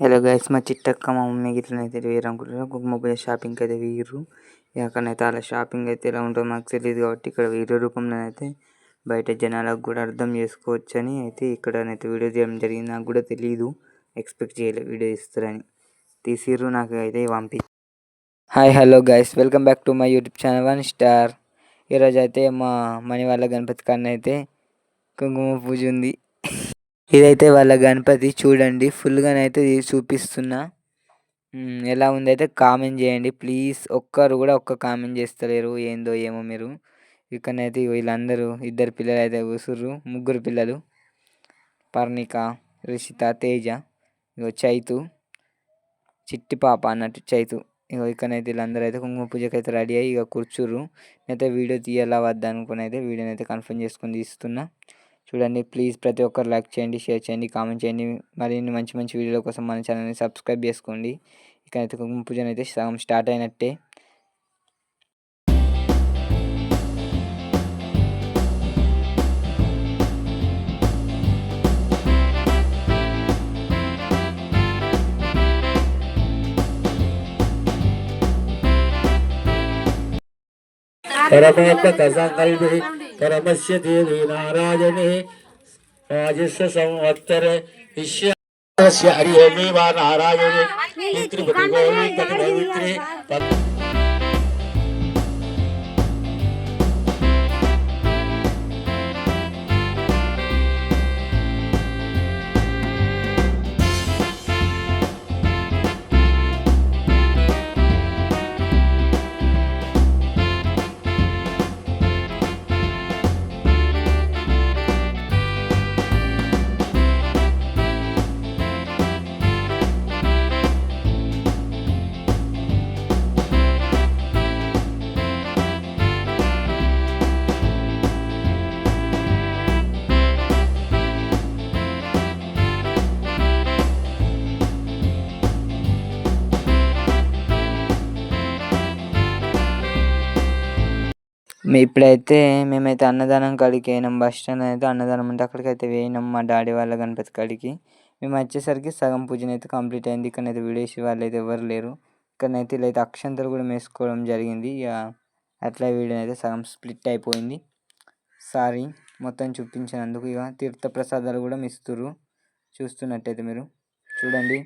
Hello guys మా చిట్టక్క మా mummy గిట్లనైతే వేరు అనుకుంటున్నారు. కుంకుమ పూజ షాపింగ్కి అయితే వేయరు అక్కడనైతే అలా షాపింగ్ అయితే ఎలా ఉంటుందో నాకు తెలియదు కాబట్టి ఇక్కడ వీడియో రూపంలో అయితే బయట జనాలకు కూడా అర్థం చేసుకోవచ్చు అని అయితే ఇక్కడనైతే వీడియో చేయడం జరిగింది. నాకు కూడా తెలియదు ఎక్స్పెక్ట్ చేయలేదు వీడియో ఇస్తారని తీసిర్రు నాకు అయితే పంపి. Hi hello guys welcome back to my YouTube channel one star ఈరోజు అయితే మా మణివాళ్ళ గణపతి కన్నా అయితే కుంకుమ పూజ ఉంది. ఇదైతే వాళ్ళ గణపతి చూడండి. ఫుల్గానైతే చూపిస్తున్నా. ఎలా ఉందైతే కామెంట్ చేయండి. ప్లీజ్ ఒక్కరు కూడా ఒక్క కామెంట్ చేస్తలేరు. ఏందో ఏమో మీరు. ఇక్కడనైతే వీళ్ళందరూ ఇద్దరు పిల్లలు అయితే కూసుర్రు. ముగ్గురు పిల్లలు. పర్ణిక రిషిత తేజ ఇగో చైతు చిట్టి పాప అన్నట్టు చైతు. ఇగో ఇక్కడనైతే వీళ్ళందరూ అయితే కుంకుమ పూజకి అయితే రెడీ అయ్యి ఇక కూర్చుర్రు. నేనైతే వీడియో తీయాలా వద్దా అనుకుని అయితే వీడియోని అయితే కన్ఫర్మ్ చేసుకొని తీస్తున్నా. చూడండి ప్లీజ్ ప్రతి ఒక్కరు లైక్ చేయండి షేర్ చేయండి కామెంట్ చేయండి మరిన్ని మంచి మంచి వీడియోల కోసం మన ఛానల్ని సబ్స్క్రైబ్ చేసుకోండి ఇక్కడైతే కుంకుమ పూజ అయితే సగం స్టార్ట్ అయినట్టే परमोत्तक संकल्पे परमस्य పరమస్య దేవి నారాయణే రాజస్య సంవత్సరే విశ్వ హరి ఓమేవా నారాయణే పితృ గోవింద పవిత్రే ఇప్పుడైతే మేమైతే అన్నదానం కాడికి పోయినాం. బస్ స్టాండ్ అయితే అన్నదానం ఉంటే అక్కడికైతే పోయినాం. మా డాడీ వాళ్ళ గణపతి కాడికి. మేము వచ్చేసరికి సగం పూజన అయితే కంప్లీట్ అయింది. ఇక్కడైతే విడేసి వాళ్ళు అయితే ఎవరు లేరు. ఇక్కడనైతే అయితే అక్షంతలు కూడా వేసుకోవడం జరిగింది. ఇక అట్లా వీడియో అయితే సగం స్ప్లిట్ అయిపోయింది. సారీ మొత్తం చూపించినందుకు ఇక తీర్థ ప్రసాదాలు కూడా మిస్తురు చూస్తున్నట్టయితే మీరు చూడండి.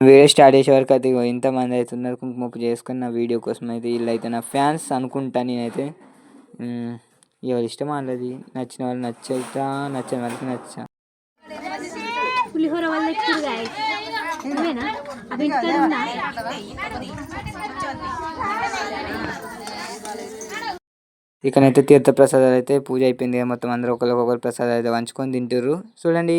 వీడియో స్టార్ట్ చేసే వరకు అయితే ఇంతమంది అవుతున్నారు కుంకుమ పూజ చేసుకుని నా వీడియో కోసం అయితే వీళ్ళు అయితే నా ఫ్యాన్స్ అనుకుంటా నేనైతే. ఎవరి ఇష్టం వాళ్ళది. నచ్చిన వాళ్ళు నచ్చా నచ్చిన వాళ్ళకి నచ్చా. పులిహోర వల్ల అవి ఇక్కడైతే తీర్థ ప్రసాదాలు అయితే పూజ అయిపోయింది మొత్తం అందరూ ఒకరికొకరు ప్రసాదాలు అయితే వంచుకొని తింటారు చూడండి.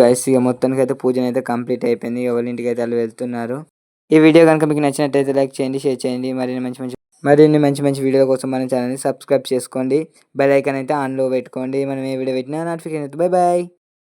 గైస్ ఇక మొత్తానికి అయితే పూజ అయితే కంప్లీట్ అయిపోయింది. ఎవరి ఇంటికి అయితే వాళ్ళు వెళ్తున్నారు. ఈ వీడియో కనుక మీకు నచ్చినట్టయితే లైక్ చేయండి షేర్ చేయండి. మరిన్ని మంచి మంచి మరిన్ని మంచి మంచి వీడియోల కోసం మన ఛానల్ని సబ్స్క్రైబ్ చేసుకోండి. బెల్ ఐకాన్ అయితే ఆన్లో పెట్టుకోండి. మనం ఏ వీడియో పెట్టినా నోటిఫికేషన్ బై బాయ్